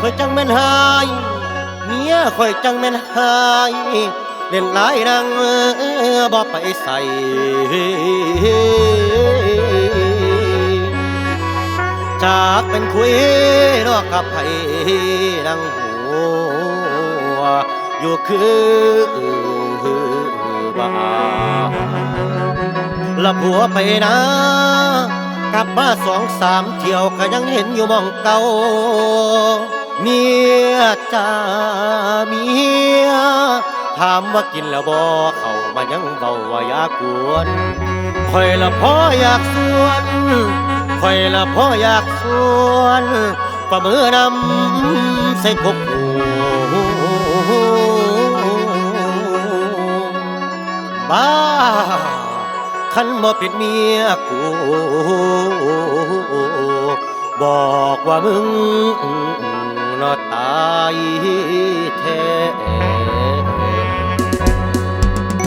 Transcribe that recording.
ข่อยจังแม่นหายเมียข่อยจังแม่นหายเล่นหลายนังบ่ไปใส่จากเป็นคุยนอกกับไผดังหัวอยู่คือบ้าละผัวไปนะกลับมาสองสามเที่ยวก็ยังเห็นอยู่มองเก่า เมียจ้าเมียถามว่ากินแล้วบ่เขามายังเบาว่าอยากกวนคอยละพ่ออยากสวนคอยละพ่ออยากสวนประมือนำใส่กกหูบ้าคันบ่เป็นเมียกูบอกว่ามึง ลาตายแท้